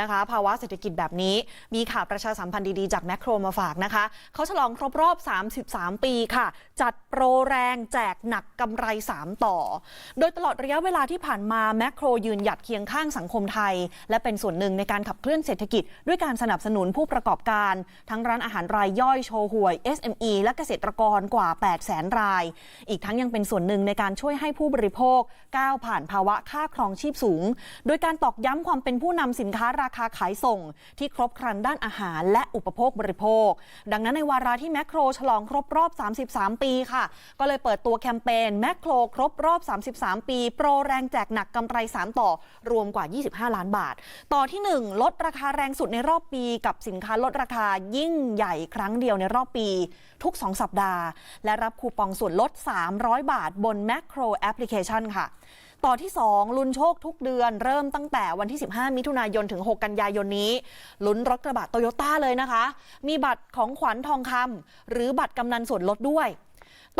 นะคะ ภาวะเศรษฐกิจแบบนี้ มีข่าวประชาสัมพันธ์ดีๆ จากแมคโครมาฝากนะคะ เขาฉลองครบรอบ 33 ปีค่ะ จัดโปรแรงแจกหนักกำไร 3 ต่อ โดยตลอดระยะเวลาที่ผ่านมาแมคโครยืนหยัดเคียงข้างสังคมไทย และเป็นส่วนหนึ่งในการขับเคลื่อนเศรษฐกิจ ด้วยการสนับสนุนผู้ประกอบการ ทั้งร้านอาหารรายย่อยโชห่วย SME และเกษตรกรกว่า8แสนราย อีกทั้งยังเป็นส่วนหนึ่งในการช่วยให้ผู้บริโภคก้าวผ่านภาวะค่าครองชีพสูง โดยการตอกย้ำความเป็นผู้นำสินค้าราคาขายส่ง ที่ครบครันด้านอาหารและอุปโภคบริโภค ดังนั้นในวาระที่แมคโครฉลองครบรอบ 33 ปีค่ะ ก็เลยเปิดตัวแคมเปญแมคโครครบรอบ 33 ปี โปรแรงแจกหนักกำไร 3 ต่อ รวมกว่า 25 ล้านบาท ต่อที่ 1 ลดราคาแรงสุดในรอบปี กับสินค้าลดราคายิ่งใหญ่ครั้งเดียวในรอบปี ทุก 2 สัปดาห์ และรับคูปองส่วนลด 300 บาทบนแมคโครแอปพลิเคชันค่ะ ต่อที่ 2 ลุ้นโชคทุกเดือน เริ่มตั้งแต่วันที่ 15 มิถุนายนถึง 6 กันยายนนี้ ลุ้นรถกระบะโตโยต้าเลยนะคะ มีบัตรของขวัญทองคำหรือบัตรกำนันส่วนลดด้วย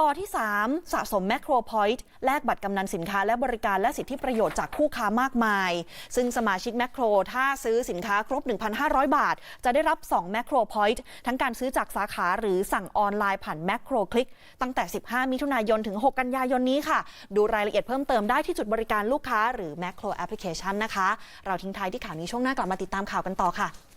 ต่อที่ 3 สะสมแมคโครพอยต์แลกบัตรกำนันสินค้าและบริการและสิทธิประโยชน์จากคู่ค้ามากมาย ซึ่งสมาชิกแมคโครถ้าซื้อสินค้าครบ 1,500 บาท จะได้รับ 2 แมคโครพอยต์ทั้งการซื้อจากสาขาหรือสั่งออนไลน์ผ่านแมคโครคลิกตั้งแต่ 15 มิถุนายนถึง 6 กันยายนนี้ค่ะ ดูรายละเอียดเพิ่มเติมได้ที่จุดบริการลูกค้าหรือแมคโครแอปพลิเคชันนะคะ เราทิ้งท้ายที่ข่าวนี้ช่วงหน้ากลับมาติดตามข่าวกันต่อค่ะ